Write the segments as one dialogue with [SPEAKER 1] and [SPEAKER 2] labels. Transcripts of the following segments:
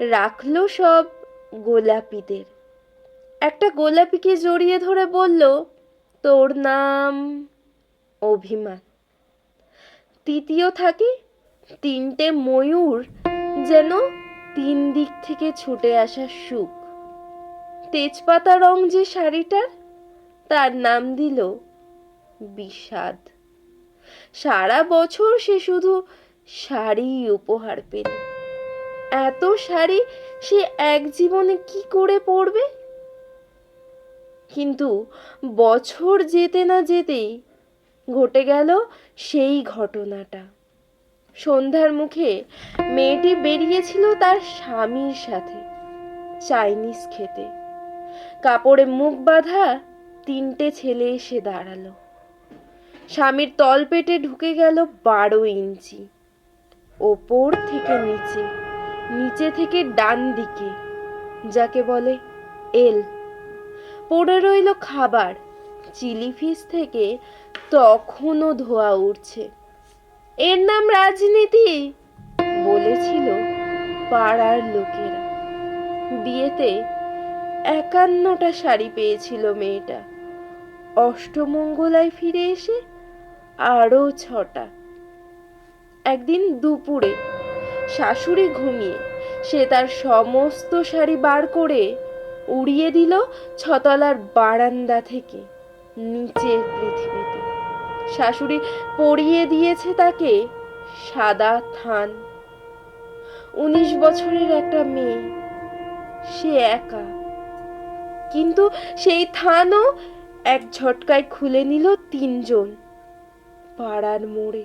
[SPEAKER 1] রাখল সব গোলাপিদের। একটা গোলাপিকে জড়িয়ে ধরে বলল, তোর নাম অভিমান। তৃতীয় থাকে তিনটে ময়ূর যেন তিন দিক থেকে ছুটে আসা সুখ। তেজপাতা রং যে শাড়িটার তার নাম দিল বিষাদ। সারা বছর সে শুধু শাড়ি উপহার পেল। এত শাড়ি সে এক জীবনে কি করে পরবে? কিন্তু বছর যেতে না যেতেই ঘটে গেল সেই ঘটনাটা। সন্ধ্যার মুখে মেয়েটি বেরিয়েছিল তার স্বামীর সাথে চাইনিজ খেতে। কাপড়ে মুখ বাঁধা তিনটে ছেলে এসে দাঁড়াল। স্বামীর তলপেটে ঢুকে গেল বারো ইঞ্চি। ওপর থেকে নিচে। নিচে থেকে ডান দিকে, যাকে বলে এল। পড়ে রইল খাবার। চিলি ফিশ থেকে তখনও ধোয়া উঠছে এর নাম রাজনীতি, বলেছিল পাড়ার লোকেরা। বিয়েতে একান্নটা শাড়ি পেয়েছিল মেয়েটা। অষ্টমঙ্গলায় ফিরে এসে আরও ছটা। একদিন দুপুরে শাশুড়ি ঘুমিয়ে। সে তার সমস্ত শাড়ি বার করে উড়িয়ে দিল ছতলার বারান্দা থেকে, নিচের পৃথিবীতে। শাশুড়ি পরিয়ে দিয়েছে তাকে সাদা থান। উনিশ বছরের একটা মেয়ে, সে একা। কিন্তু সেই থানও এক ঝটকায় খুলে নিল তিনজন পাড়ার মোড়ে।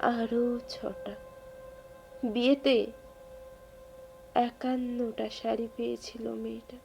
[SPEAKER 1] আরও ছটা। বিয়েতে একান্নটা শাড়ি পেয়েছিল মেয়েটা।